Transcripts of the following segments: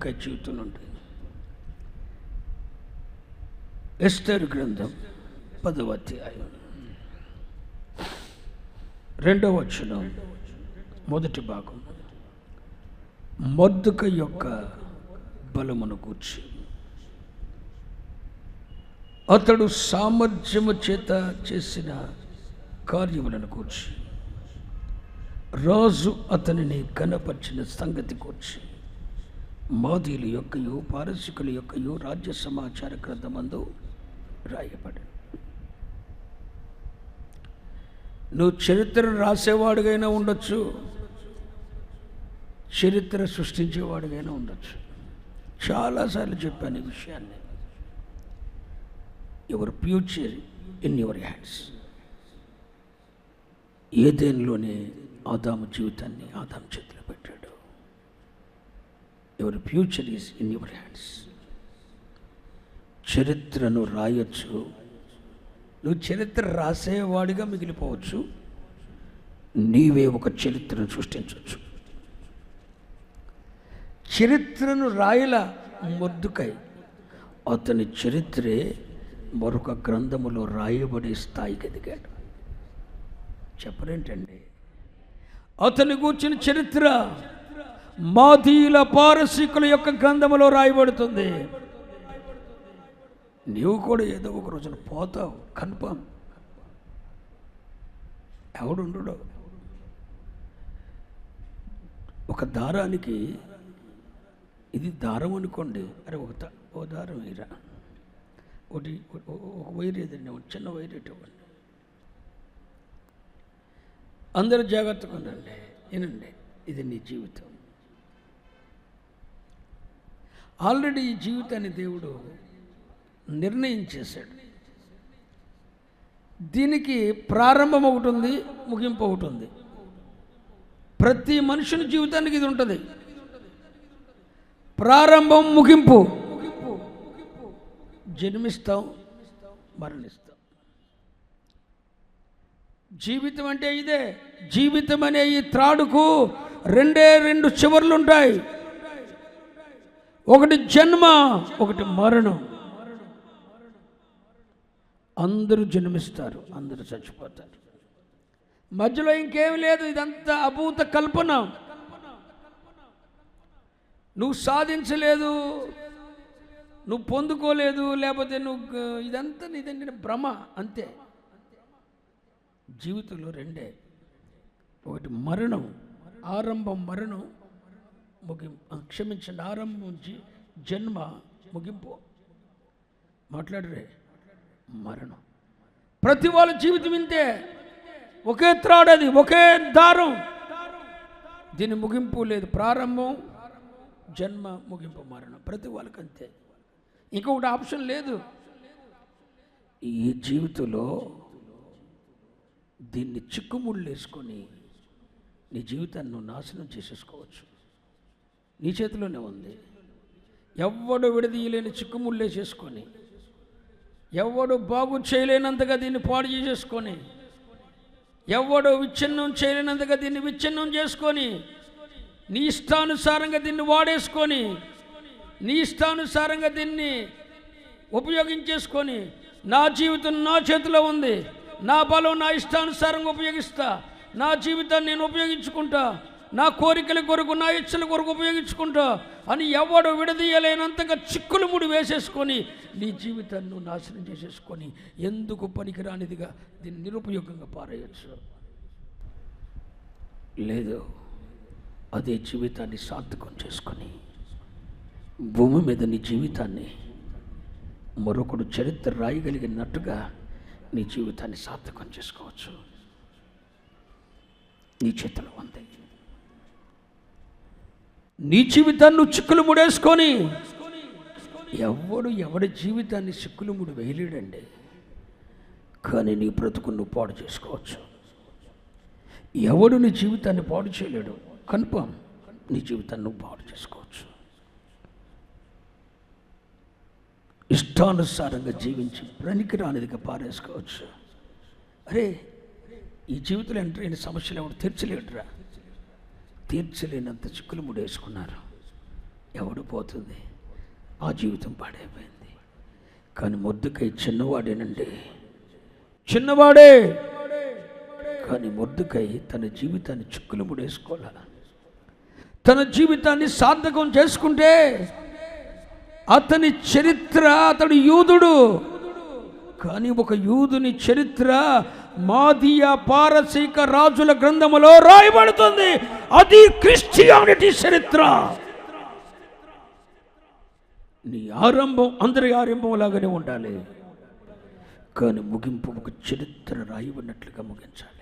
మొద్దుకాయ జీవితం నుండి ఎస్టర్ గ్రంథం పదవ అధ్యాయం. రెండవ వచనం మొదటి భాగం. మొద్దుక యొక్క బలమును కూర్చి అతడు సామర్థ్యము చేత చేసిన కార్యములను కూర్చి రాజు అతనిని కనపరిచిన సంగతి కూర్చి మోదీలు యొక్కయు పారసికుల యొక్కయు రాజ్య సమాచార గ్రంథమందు రాయబడి. నువ్వు చరిత్ర రాసేవాడిగైనా ఉండొచ్చు. చరిత్ర సృష్టించేవాడిగైనా ఉండొచ్చు. చాలాసార్లు చెప్పాను ఈ విషయాన్ని. Your future in your hands ఏదేనిలోనే ఆదాము జీవితాన్ని ఆదాము చేతిలో పెట్టాడు. Your future is in your hands చరిత్రను రాయొచ్చు. నువ్వు చరిత్ర రాసేవాడిగా మిగిలిపోవచ్చు. నీవే ఒక చరిత్రను సృష్టించవచ్చు చరిత్రను రాయల మొద్దుకై అతని చరిత్రే మరొక గ్రంథములో రాయబడే స్థాయికి ఎదిగాడు చెప్పరేంటండి అతని కూర్చిన చరిత్ర మాదీల పారసీకుల యొక్క గ్రంథములో రాయబడుతుంది. నీవు కూడా ఏదో ఒక రోజున పోతావు కన్ఫామ్. ఎవడుండడు? ఒక దారానికి ఇది దారం అనుకోండి అరే ఒక ఓ దారం ఇరా ఒకటి ఒక వైర్ ఏదండి ఒక చిన్న వైర్ ఇటువంటి అందరూ జాగ్రత్తగా ఉండండి వినండి ఇది నీ జీవితం. ఆల్రెడీ ఈ జీవితాన్ని దేవుడు నిర్ణయించేశాడు దీనికి ప్రారంభం ఒకటి ఉంది ముగింపు ఒకటి ఉంది. ప్రతి మనుషుని జీవితానికి ఇది ఉంటుంది. ప్రారంభం ముగింపు. జన్మిస్తాం మరణిస్తాం. జీవితం అంటే ఇదే. జీవితం అనే ఈ త్రాడుకు రెండే రెండు చివర్లు ఉంటాయి. ఒకటి జన్మ ఒకటి మరణం. అందరూ జన్మిస్తారు అందరూ చచ్చిపోతారు. మధ్యలో ఇంకేం లేదు ఇదంతా అభూత కల్పన. నువ్వు సాధించలేదు నువ్వు పొందుకోలేదు లేకపోతే నువ్వు ఇదంతా నీదంటే భ్రమ అంతే. జీవితంలో రెండే. ఒకటి మరణం ఆరంభం మరణం ముగింపు క్షమించండి ఆరంభం నుంచి జన్మ ముగింపు. మాట్లాడరే మరణం. ప్రతి వాళ్ళ జీవితం ఇంతే. ఒకే త్రాడది ఒకే దారం. దీని ముగింపు లేదు ప్రారంభం జన్మ ముగింపు మరణం. ప్రతి వాళ్ళకి అంతే. ఇంకొకటి ఆప్షన్ లేదు. ఈ జీవితంలో దీన్ని చిక్కుముళ్ళు వేసుకొని నీ జీవితాన్ని నువ్వు నాశనం చేసేసుకోవచ్చు. నీ చేతిలోనే ఉంది. ఎవడు విడదీయలేని చిక్కుముళ్ళే చేసుకొని ఎవడు బాగు చేయలేనంతగా దీన్ని పాడు చేసేసుకొని ఎవడు విచ్ఛిన్నం చేయలేనంతగా దీన్ని విచ్ఛిన్నం చేసుకొని నీ ఇష్టానుసారంగా దీన్ని వాడేసుకొని నీ ఇష్టానుసారంగా దీన్ని ఉపయోగించేసుకొని నా జీవితం నా చేతిలో ఉంది. నా బలం నా ఇష్టానుసారంగా ఉపయోగిస్తా. నా జీవితాన్ని నేను ఉపయోగించుకుంటా. నా కోరికల కొరకు నా ఇచ్చల కొరకు ఉపయోగించుకుంటా అని ఎవడు విడదీయలేనంతగా చిక్కులు ముడి వేసేసుకొని నీ జీవితాన్ని నాశనం చేసేసుకొని ఎందుకు పనికిరానిదిగా దీన్ని నిరుపయోగంగా పారేయచ్చు? లేదు అదే జీవితాన్ని సార్థకం చేసుకొని భూమి మీద నీ జీవితాన్ని మరొకడు చరిత్ర రాయగలిగినట్టుగా నీ జీవితాన్ని సార్థకం చేసుకోవచ్చు. నీ చేతిలో ఉంది. నీ జీవితాన్ని నువ్వు చిక్కులు ముడేసుకొని ఎవడు ఎవడి జీవితాన్ని చిక్కులు ముడి వేయలేడండి. కానీ నీ బ్రతుకు నువ్వు పాడు చేసుకోవచ్చు. ఎవడు నీ జీవితాన్ని పాడు చేయలేడు కన్ఫామ్ నీ జీవితాన్ని నువ్వు పాడు చేసుకోవచ్చు. ఇష్టానుసారంగా జీవించి పనికిరానిదిగా పారేసుకోవచ్చు. అరే ఈ జీవితంలో ఎంటర్ అయిన సమస్యలు ఎవడు తెరచలేడురా. తీర్చలేనంత చిక్కులు ముడేసుకున్నారు. ఎవడు పోతుంది? ఆ జీవితం పాడైపోయింది. కానీ ముద్దుకై చిన్నవాడేనండి. చిన్నవాడే! కానీ ముద్దుకై తన జీవితాన్ని చిక్కులు ముడేసుకోవాల. తన జీవితాన్ని సార్థకం చేసుకుంటే అతని చరిత్ర అతడు యూదుడు. కానీ ఒక యూదుని చరిత్ర మాదియ పారసీక రాజుల గ్రంథములో రాయబడుతుంది. అది క్రిస్టియానిటీ చరిత్ర. నీ ఆరంభం అందరి ఆరంభం లాగానే ఉండాలి. కానీ ముగింపు ఒక చరిత్ర రాయబడినట్లుగా ముగించాలి.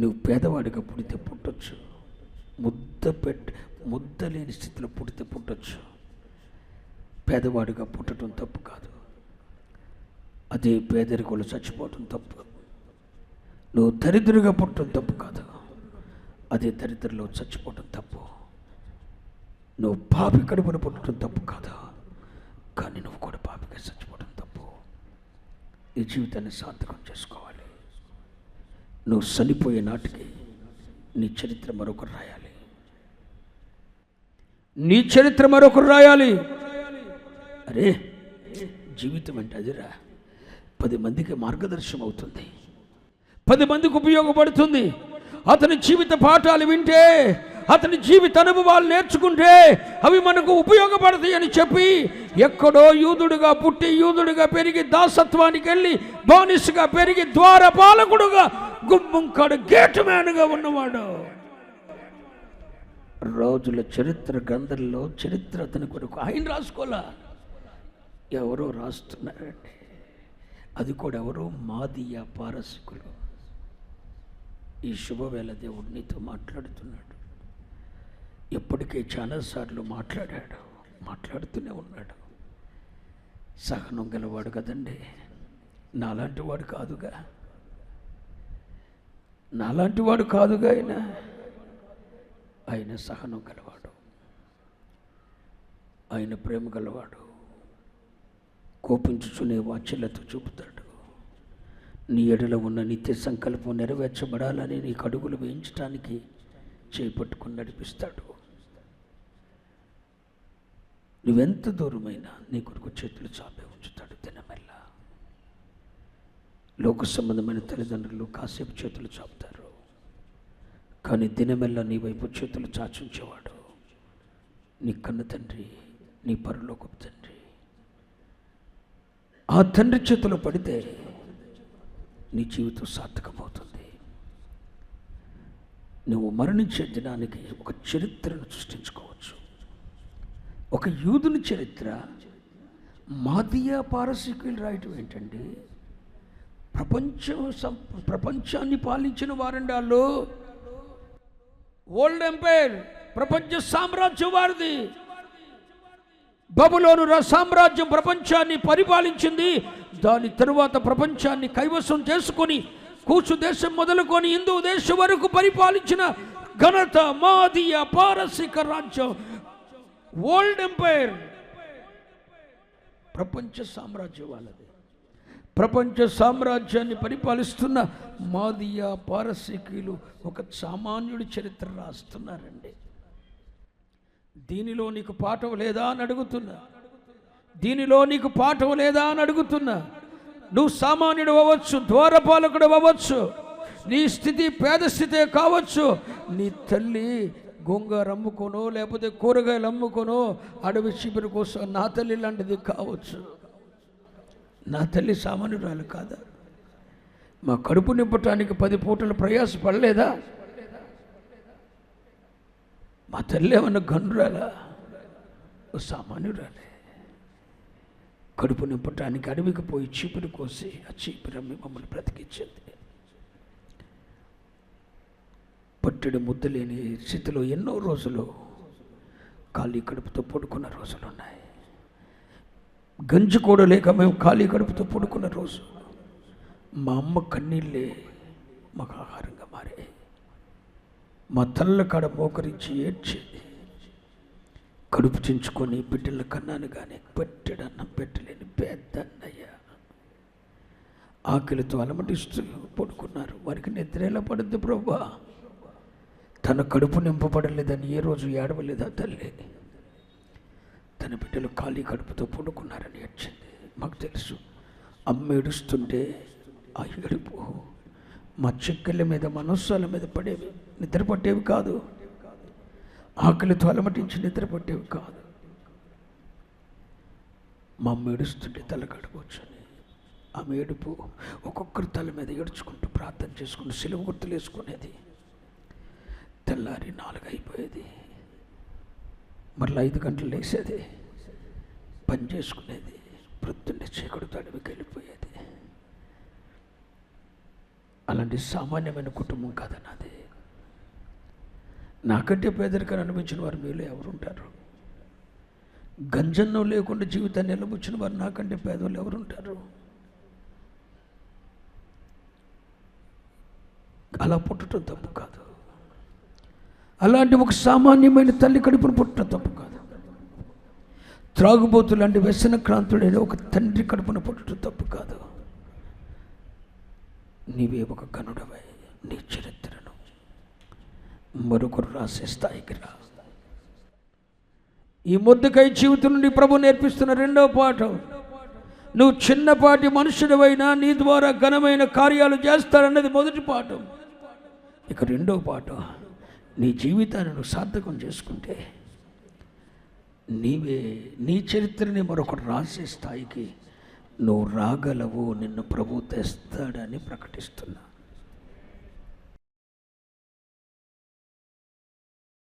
నువ్వు పేదవాడిగా పుడితే పుట్టొచ్చు. ముద్ద పెట్ ముద్ద లేని స్థితిలో పుడితే పుట్టొచ్చు. పేదవాడిగా పుట్టడం తప్పు కాదు. అదే పేదరికంలో చచ్చిపోవటం తప్పు. నువ్వు దరిద్రుగా పుట్టడం తప్పు కాదు. అదే దరిద్రలో చచ్చిపోవటం తప్పు. నువ్వు పాపి కడుపున పుట్టడం తప్పు కాదు. కానీ నువ్వు కూడా పాపిగా చచ్చిపోవడం తప్పు. ఈ జీవితాన్ని సార్థకం చేసుకోవాలి. నువ్వు చనిపోయే నాటికి నీ చరిత్ర మరొకరు రాయాలి. నీ చరిత్ర మరొకరు రాయాలి. అరే జీవితం అంటే అదిరా. పది మందికి మార్గదర్శనం అవుతుంది. పది మందికి ఉపయోగపడుతుంది. అతని జీవిత పాఠాలు వింటే అతని జీవిత అనుభవాలు నేర్చుకుంటే అవి మనకు ఉపయోగపడతాయి అని చెప్పి ఎక్కడో యూదుడుగా పుట్టి యూదుడుగా పెరిగి దాసత్వానికి వెళ్ళి బానిసుగా పెరిగి ద్వారపాలకుడుగా గుమ్మంకాడు గేట్ మ్యాన్గా ఉన్నవాడు. రోజుల చరిత్ర గ్రంథంలో చరిత్ర అతని కొరకు ఆయన రాసుకోలే ఎవరో రాస్తున్నారండి. అది కూడా ఎవరో? మాదియ పారసికులు ఈ శుభవేళ దేవుడు నీతో మాట్లాడుతున్నాడు. ఇప్పటికే చాలాసార్లు మాట్లాడాడు. మాట్లాడుతూనే ఉన్నాడు. సహనం గలవాడు కదండి. నాలాంటి వాడు కాదుగా. నాలాంటి వాడు కాదుగా ఆయన. ఆయన సహనం గలవాడు. ఆయన ప్రేమ గలవాడు. కోపించుచునే వాచ్యలతో చూపుతాడు. నీ ఎడలో ఉన్న నిత్య సంకల్పం నెరవేర్చబడాలని నీ కడుగులు వేయించడానికి చేపట్టుకుని నడిపిస్తాడు. నువ్వెంత దూరమైనా నీ కొరకు చేతులు చాపే ఉంచుతాడు దినమెల్ల. లోక సంబంధమైన తల్లిదండ్రులు కాసేపు చేతులు చాపుతారు. కానీ దినమెల్ల నీ వైపు చేతులు చాచుంచేవాడు. నీ కన్న తండ్రి నీ పరులోకపు తండ్రి. ఆ తండ్రి చేతిలో పడితే నీ జీవితం సార్థకపోతుంది నువ్వు మరణించే దినానికి ఒక చరిత్రను సృష్టించుకోవచ్చు. ఒక యూదుని చరిత్ర మాదియా పారసీకులు రాయటం ఏంటండి ప్రపంచం ప్రపంచాన్ని పాలించిన వారండి వాళ్ళు ఓల్డ్ ఎంపైర్ ప్రపంచ సామ్రాజ్యం వారిది. బబులోను సామ్రాజ్యం ప్రపంచాన్ని పరిపాలించింది. దాని తరువాత ప్రపంచాన్ని కైవసం చేసుకొని కూచు దేశం మొదలుకొని హిందూ దేశం వరకు పరిపాలించిన ఘనత మాదియ పారసిక రాజ్యం. ఓల్డ్ ఎంపైర్ ప్రపంచ సామ్రాజ్యం వాళ్ళది. ప్రపంచ సామ్రాజ్యాన్ని పరిపాలిస్తున్న మాదియా పారసీకులు ఒక సామాన్యుడి చరిత్ర రాస్తున్నారండి. దీనిలో నీకు పాఠం లేదా అని అడుగుతున్నా. దీనిలో నీకు పాఠం లేదా అని అడుగుతున్నా. నువ్వు సామాన్యుడు అవ్వచ్చు ద్వారపాలకుడు అవ్వచ్చు నీ స్థితి పేద స్థితే కావచ్చు నీ తల్లి గోంగూర అమ్ముకోనో లేకపోతే కూరగాయలు అమ్ముకోనో అడవి చిబిరి కోసం నా తల్లి లాంటిది కావచ్చు. నా తల్లి సామాన్యురాలు కాదా? మా కడుపు నింపటానికి పది పూటలు ప్రయాసపడలేదా? మా తల్లి ఏమన్నా గనురాలా? ఓ సామాన్యురాలే. కడుపు నింపటానికి అడవికి పోయి చీపురు కోసి ఆ చీపురు అమ్మి మమ్మల్ని బ్రతికించింది పట్టెడు ముద్ద లేని స్థితిలో ఎన్నో రోజులు ఖాళీ కడుపుతో పడుకున్న రోజులు ఉన్నాయి గంజి కూడా లేక మేము ఖాళీ కడుపుతో పడుకున్న రోజు మా అమ్మ కన్నీళ్ళే మాకు ఆహారంగా మారే మా తల్ల కాడ మోకరించి ఏడ్చేది కడుపు చించుకొని బిడ్డల కన్నాను కానీ పెట్టడన్నం పెట్టలేని పెద్ద అన్నయ్య ఆకలితో అలమటిస్తూ పడుకున్నారు. వారికి నిద్ర ఎలా పడుద్ది ప్రభా? తన కడుపు నింపబడలేదని ఏ రోజు ఏడవలేదా తల్లి? తన బిడ్డలు ఖాళీ కడుపుతో పడుకున్నారని ఏడ్చింది. మాకు తెలుసు. అమ్మ ఏడుస్తుంటే ఆ ఏడుపు మా చెక్కల మీద మనస్సాల మీద పడేవి. నిద్ర పట్టేవి కాదు. ఆకలి తొలమటించి నిద్ర పట్టేవి కాదు. మా ఏడుస్తుంటే తల కడుకోవచ్చని ఆమె ఏడుపు ఒక్కొక్కరి తల మీద ఏడ్చుకుంటూ ప్రార్థన చేసుకుంటూ సెలవు గుర్తులు వేసుకునేది. తెల్లారి నాలుగు అయిపోయేది. మరలా ఐదు గంటలు లేసేది. పని చేసుకునేది. ప్రొద్దున్నే చీకటి తడివికి వెళ్ళిపోయేది. అలాంటి సామాన్యమైన కుటుంబం కాదన్నది. నాకంటే పేదరికాన్ని అనిపించిన వారు మీలో ఎవరుంటారు? గంజన్నం లేకుండా జీవితాన్ని నిలబుచ్చిన వారు నాకంటే పేదవాళ్ళు ఎవరుంటారు? అలా పుట్టడం తప్పు కాదు. అలాంటి ఒక సామాన్యమైన తల్లి కడుపును పుట్టడం తప్పు కాదు. త్రాగుబోతు లాంటి వ్యసన క్రాంతుడైన ఒక తండ్రి కడుపున పుట్టడం తప్పు కాదు. నీవే ఒక కనుడవై నీ చరిత్ర మరొకరు రాసే స్థాయికి రా ఈ ముద్దకై జీవితం నుండి ప్రభు నేర్పిస్తున్న రెండవ పాఠం. నువ్వు చిన్నపాటి మనుషుడివైనా నీ ద్వారా ఘనమైన కార్యాలు చేస్తారన్నది మొదటి పాఠం. ఇక రెండవ పాఠం నీ జీవితాన్ని నువ్వు సార్థకం చేసుకుంటే నీవే నీ చరిత్రని మరొకటి రాసే స్థాయికి నువ్వు రాగలవు నిన్ను ప్రభు తెస్తాడని ప్రకటిస్తున్నా.